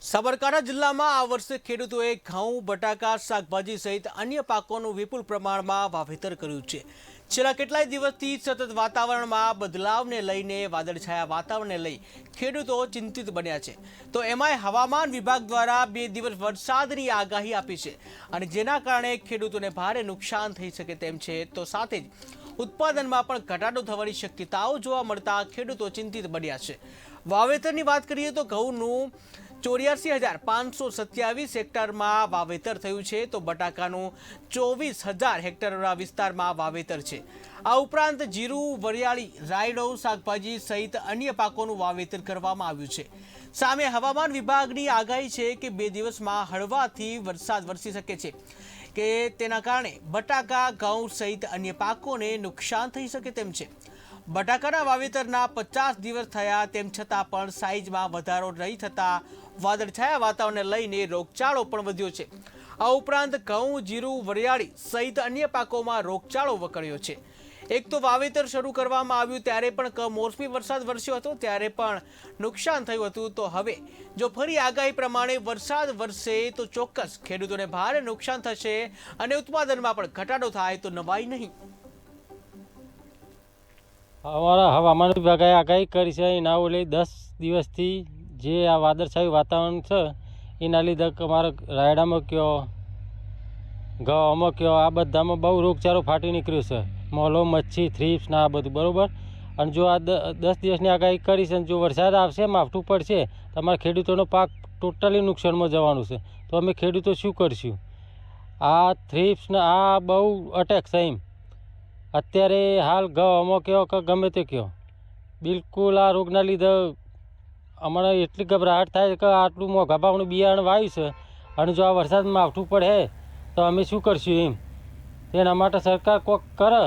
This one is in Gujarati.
સાબરકાંઠા જિલ્લામાં આ વર્ષે ખેડૂતોએ ઘઉં, બટાકા, શાકભાજી સહિત અન્ય પાકોનું વિપુલ પ્રમાણમાં વાવેતર કર્યું છે. છેલ્લા કેટલાય દિવસથી સતત વાતાવરણમાં બદલાવને લઈને વાદળછાયા વાતાવરણને લઈ ખેડૂતો ચિંતિત બન્યા છે. તો એમાંય હવામાન વિભાગ દ્વારા બે દિવસ વરસાદની આગાહી આપી છે અને જેના કારણે ખેડૂતોને ભારે નુકસાન થઈ શકે તેમ છે. તો સાથે જ ઉત્પાદનમાં પણ ઘટાડો થવાની શક્યતાઓ જોવા મળતા ખેડૂતો ચિંતિત બન્યા છે. વાવેતરની વાત કરીએ તો ઘઉંનું ચોર્યાસી હજાર પાંચસો સત્યાવીસ હેક્ટરમાં વાવેતર થયું છે તો બટાકાનું ચોવીસ હજાર હેક્ટરના વિસ્તારમાં વાવેતર છે. આ ઉપરાંત જીરું, વરિયાળી, રાયડો, શાકભાજી સહિત અન્ય પાકોનું વાવેતર કરવામાં આવ્યું છે. સામે હવામાન વિભાગની આગાહી છે કે બે દિવસમાં હળવાથી વરસાદ વરસી શકે છે કે તેના કારણે બટાકા, ઘઉં સહિત અન્ય પાકોને નુકસાન થઈ શકે તેમ છે. બટાકાના વાવેતરના પચાસ દિવસ થયા, તેમ છતાં પણ સાઇઝમાં વધારો નહીં થતાં વાદળછાયા વાતાવરણને લઈને રોગચાળો પણ વધ્યો છે. આ ઉપરાંત ઘઉં, જીરું, વરિયાળી સહિત અન્ય પાકોમાં રોગચાળો વકર્યો છે. એક તો વાવેતર શરૂ કરવામાં આવ્યું ત્યારે પણ કમોસમી વરસાદ વરસ્યો હતો, ત્યારે પણ નુકસાન થયું હતું. તો હવે જો ફરી આગાહી પ્રમાણે વરસાદ વરસે તો ચોક્કસ ખેડૂતોને ભારે નુકસાન થશે અને ઉત્પાદનમાં પણ ઘટાડો થાય તો નવાઈ નહીં. અમારા હવામાન વિભાગે આગાહી કરી છે, એના લઈ દસ દિવસથી જે આ વાદળછાયું વાતાવરણ છે, એના લીધે અમારા રાયડામાં કયો ઘઉંમાં કયો, આ બધામાં બહુ રોગચાળો ફાટી નીકળ્યો છે. મોલો, મચ્છી થ્રીપ્સ ને આ બધું, બરાબર? અને જો આ દસ દિવસની આગાહી કરી છે અને જો વરસાદ આવશે, માવઠું પડશે તમારા ખેડૂતોનો પાક ટોટલી નુકસાનમાં જવાનું છે. તો અમે ખેડૂતો શું કરશું? આ થ્રીપ્સ આ બહુ અટેક છે એમ. અત્યારે હાલ ઘઉંમાં કયો કે ગમે તે કયો બિલકુલ આ રોગના લીધે હમણાં એટલી ગભરાહટ થાય કે આટલું મોંઘા ભાવનું બિયારણ વાવ્યું છે. અને જો આ વરસાદમાં માવઠું પડે તો અમે શું કરશું એમ? તેના માટે સરકાર કોક કરે.